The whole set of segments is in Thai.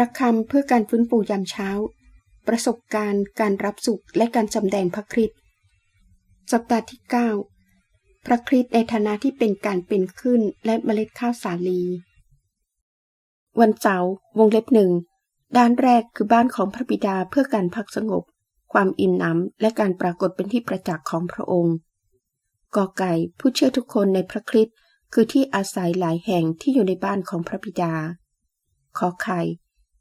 ระคำเพื่อการฟื้นฟูยามเช้า ประสบการณ์การรับสุขและการจำแดงพระคริสต์สัปดาห์ที่ 9 พระคริสต์ในฐานะที่เป็นการเป็นขึ้นและเมล็ดข้าวสาลี วันเสาร์วงเล็บหนึ่งด้านแรกคือบ้านของพระบิดาเพื่อการพักสงบ ความอิ่มหนำและการปรากฏเป็นที่ประจักษ์ของพระองค์กอไก่ผู้เชื่อทุกคนในพระคริสต์คือที่อาศัยหลายแห่งที่อยู่ในบ้านของพระบิดาขอไข่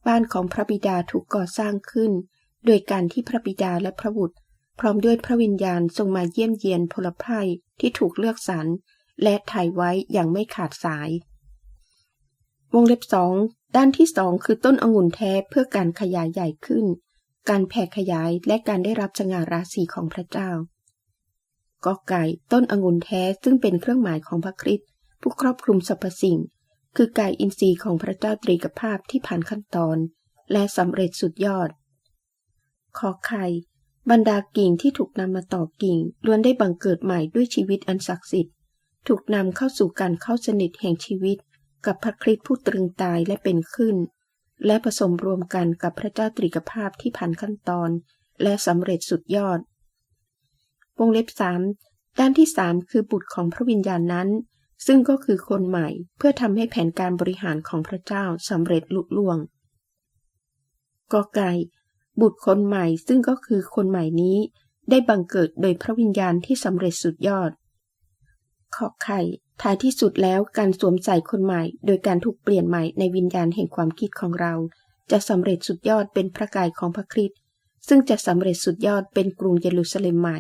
บ้านของพระบิดาถูกก่อสร้างขึ้น โดยการที่พระบิดาและพระบุตร พร้อมด้วยพระวิญญาณทรงมาเยี่ยมเยียนพลไพรที่ถูกเลือกสรรและถ่ายไว้อย่างไม่ขาดสาย วงเล็บสองด้านที่สองคือต้นองุ่นแท้เพื่อการขยายใหญ่ขึ้น การแผ่ขยายและการได้รับสง่าราศีของพระเจ้าก็ไก่ต้นองุ่นแท้ซึ่งเป็นเครื่องหมายของพระคริสต์ผู้ครอบคลุมสรรพสิ่ง คือกายอินทรีย์ของพระเจ้าตรีกภาพที่ผ่านขั้นตอน และสำเร็จสุดยอด ขอไข่ บรรดากิ่งที่ถูกนำมาต่อกิ่งล้วนได้บังเกิดใหม่ด้วยชีวิตอันศักดิ์สิทธิ์ ถูกนำเข้าสู่การเข้าสนิทแห่งชีวิต กับพระคริสต์ผู้ตรึงตายและเป็นขึ้น และผสมรวมกันกับพระเจ้าตรีกภาพที่ผ่านขั้นตอน และสำเร็จสุดยอดวงเล็บสามด้านที่สามคือบุตรของพระวิญญาณนั้น ซึ่งก็คือคนใหม่เพื่อทำให้แผนการบริหารของพระเจ้าสำเร็จลุล่วงกอไก่บุตรคนใหม่ซึ่งก็คือคนใหม่นี้ ได้บังเกิดโดยพระวิญญาณที่สำเร็จสุดยอด ขอไข่ท้ายที่สุดแล้วการสวมใส่คนใหม่ โดยการถูกเปลี่ยนใหม่ในวิญญาณแห่งความคิดของเรา จะสำเร็จสุดยอดเป็นพระกายของพระคริสต์ซึ่งจะสำเร็จสุดยอดเป็นกรุงเยรูซาเล็มใหม่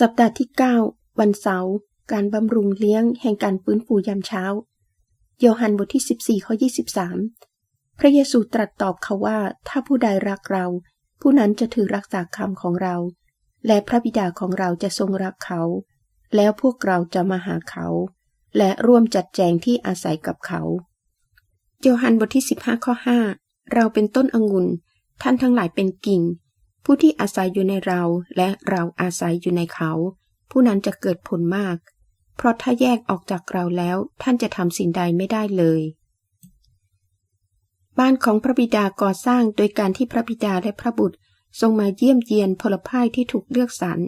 สัปดาห์ที่ 9 วันเสาร์ การบำรุงเลี้ยงแห่งการฟื้นฟูยามเช้า โยฮันบทที่ 14ข้อ23 พระเยซูตรัสตอบเขาว่าถ้าผู้ใดรักเรา ผู้นั้นจะถือรักษาคำของเรา และพระบิดาของเราจะทรงรักเขา แล้วพวกเราจะมาหาเขา และร่วมจัดแจงที่อาศัยกับเขา โยฮันบทที่ 15ข้อ5เราเป็นต้นองุ่นท่านทั้งหลายเป็นกิ่ง ผู้ที่อาศัยอยู่ในเราและเราอาศัยอยู่ในเขา ผู้นั้นจะเกิดผลมาก เพราะถ้าแยกออกจากเราแล้วท่านจะทำสิ่งใดไม่ได้เลย บ้านของพระบิดาก่อสร้างโดยการที่พระบิดาและพระบุตรทรงมาเยี่ยมเยียนพลพ่ายที่ถูกเลือกสรร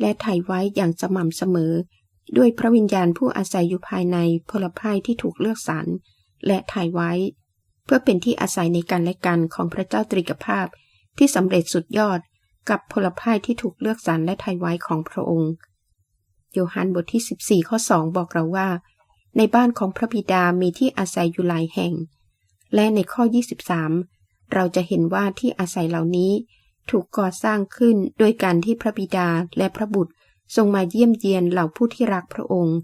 และถ่ายไว้อย่างสม่ำเสมอ ด้วยพระวิญญาณผู้อาศัยอยู่ภายในพลพ่ายที่ถูกเลือกสรรและถ่ายไว้ เพื่อเป็นที่อาศัยในการและกันของพระเจ้าตรีกภาพที่สำเร็จสุดยอดกับพลพ่ายที่ถูกเลือกสรรและไทยไว้ของพระองค์ โยฮันบทที่ 14 ข้อ 2 บอกเราว่า ในบ้านของพระบิดามีที่อาศัยอยู่หลายแห่ง และในข้อ 23 เราจะเห็นว่าที่อาศัยเหล่านี้ถูกก่อสร้างขึ้นโดยการที่พระบิดาและพระบุตรทรงมาเยี่ยมเยียนเหล่าผู้ที่รักพระองค์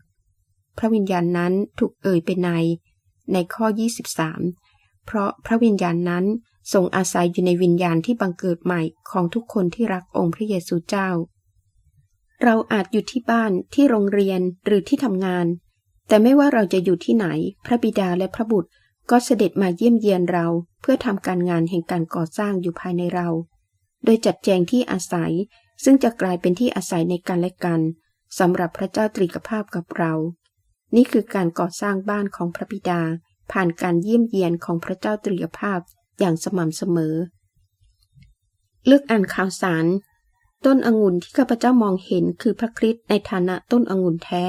พระวิญญาณนั้นถูกเอ่ยเป็นใน ในข้อ 23 เพราะพระวิญญาณนั้นทรงอาศัยอยู่ในวิญญาณที่บังเกิดใหม่ของทุกคนที่รักองค์พระเยซูเจ้า เราอาจอยู่ที่บ้านที่โรงเรียนหรือที่ทำงาน แต่ไม่ว่าเราจะอยู่ที่ไหน พระบิดาและพระบุตรก็เสด็จมาเยี่ยมเยียนเราเพื่อทำการงานแห่งการก่อสร้างอยู่ภายในเรา โดยจัดแจงที่อาศัย ซึ่งจะกลายเป็นที่อาศัยในกันและกันสำหรับพระเจ้าตรีกภาพกับเรา นี่คือการก่อสร้างบ้านของพระบิดา ผ่านการเยี่ยมเยียนของพระเจ้าตรีกภาพอย่างสม่ำเสมอ เลือกอ่านข่าวสาร ต้นองุ่นที่ข้าพเจ้ามองเห็นคือพระคริสต์ในฐานะต้นองุ่นแท้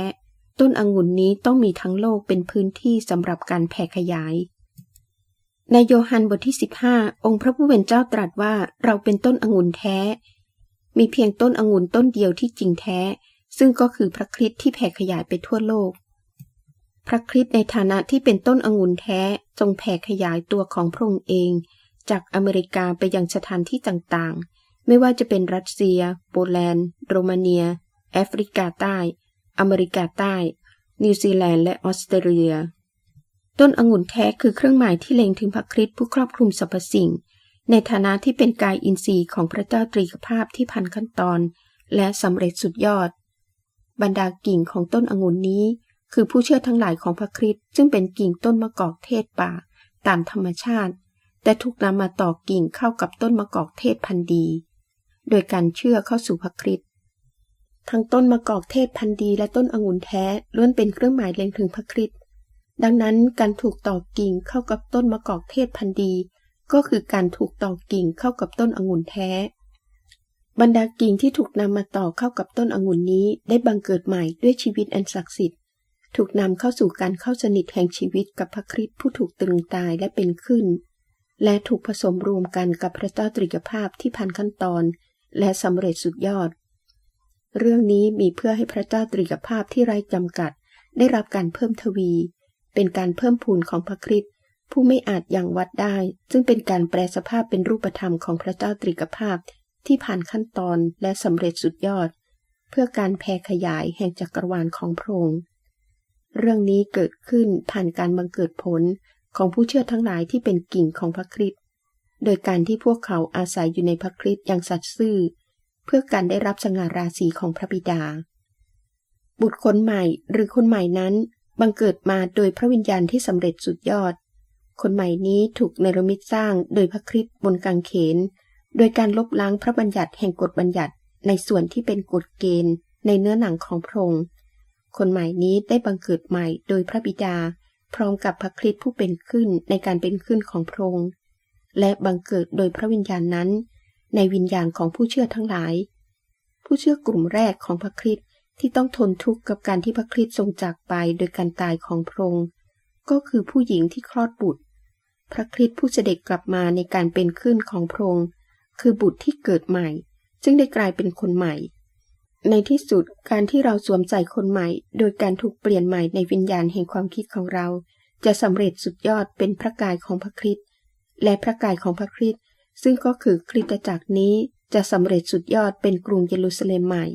ต้นองุ่นนี้ต้องมีทั้งโลกเป็นพื้นที่สำหรับการแผ่ขยาย ในโยฮันบทที่ 15 องค์พระผู้เป็นเจ้าตรัสว่าเราเป็นต้นองุ่นแท้ มีเพียงต้นองุ่นต้นเดียวที่จริงแท้ ซึ่งก็คือพระคริสต์ที่แผ่ขยายไปทั่วโลก พระคริสต์ในฐานะที่เป็นต้นองุ่นแท้ทรงแผ่ขยายตัวของพระองค์เอง จากอเมริกาไปยังสถานที่ต่างๆ ไม่ว่าจะเป็นรัสเซีย โปแลนด์ โรมาเนีย แอฟริกาใต้ อเมริกาใต้ นิวซีแลนด์ และออสเตรเลีย ต้นองุ่นแท้คือเครื่องหมายที่เล็งถึงพระคริสต์ผู้ครอบคลุมสรรพสิ่ง ในฐานะที่เป็นกายอินทรีย์ของพระเจ้าตรีกภาพที่พันขั้นตอน และสำเร็จสุดยอด บรรดากิ่งของต้นองุ่นนี้ คือผู้เชื่อทั้งหลายของพระคริสต์ซึ่งเป็นกิ่งต้นมะกอกเทศป่า ตามธรรมชาติ แต่ถูกนำมาต่อกิ่งเข้ากับต้นมะกอกเทศพันธุ์ดี โดยการเชื่อเข้าสู่พระคริสต์ทั้งต้นมะกอกเทศพันธุ์ดีและต้นองุ่นแท้ล้วนเป็นเครื่องหมายเล็งถึงพระคริสต์ดังนั้นการถูกต่อกิ่งเข้ากับต้นมะกอกเทศพันธุ์ดี ก็คือการถูกต่อกิ่งเข้ากับต้นองุ่นแท้ บรรดากิ่งที่ถูกนำมาต่อเข้ากับต้นองุ่นนี้ได้บังเกิดใหม่ด้วยชีวิตอันศักดิ์สิทธิ์ ถูกนำเข้าสู่การเข้าสนิทแห่งชีวิตกับพระคริสต์ผู้ถูกตรึงตายและเป็นขึ้น และถูกผสมรวมกันกับพระเจ้าตริกภาพที่พันขั้นตอน และสำเร็จสุดยอด เรื่องนี้มีเพื่อให้พระเจ้าตริกภาพที่ไร้จำกัด ได้รับการเพิ่มทวี เป็นการเพิ่มพูนของพระคริสต์ผู้ไม่อาจยังวัดได้ ซึ่งเป็นการแปลสภาพเป็นรูปธรรมของพระเจ้าตริกภาพที่ผ่านขั้นตอนและสำเร็จสุดยอด เพื่อการแผ่ขยายแห่งจักรวาลของพระองค์เรื่องนี้เกิดขึ้นผ่านการบังเกิดผลของผู้เชื่อทั้งหลายที่เป็นกิ่งของพระคริสต์ โดยการที่พวกเขาอาศัยอยู่ในพระคริสต์อย่างสัตย์ซื่อ เพื่อการได้รับสง่าราศีของพระบิดา บุตรคนใหม่หรือคนใหม่นั้นบังเกิดมาโดยพระวิญญาณที่สำเร็จสุดยอด คนใหม่นี้ถูกเนรมิตสร้างโดยพระคริสต์บนกางเขน โดยการลบล้างพระบัญญัติแห่งกฎบัญญัติในส่วนที่เป็นกฎเกณฑ์ในเนื้อหนังของพระองค์ คนใหม่นี้ได้บังเกิดใหม่โดยพระบิดา พร้อมกับพระคริสต์ผู้เป็นขึ้นในการเป็นขึ้นของพระองค์ และบังเกิดโดยพระวิญญาณนั้น ในวิญญาณของผู้เชื่อทั้งหลาย ผู้เชื่อกลุ่มแรกของพระคริสต์ที่ต้องทนทุกข์กับการที่พระคริสต์ทรงจากไปโดยการตายของพระองค์ก็คือผู้หญิงที่คลอดบุตร พระคริสต์ผู้เสด็จกลับมาในการเป็นขึ้นของพระองค์คือบุตรที่เกิดใหม่ ซึ่งได้กลายเป็นคนใหม่ ในที่สุดการที่เราสวมใส่คนใหม่ โดยการถูกเปลี่ยนใหม่ในวิญญาณแห่งความคิดของเรา จะสำเร็จสุดยอดเป็นพระกายของพระคริสต์ และพระกายของพระคริสต์ซึ่งก็คือคริสตจักรนี้จะสำเร็จสุดยอดเป็นกรุงเยรูซาเล็มใหม่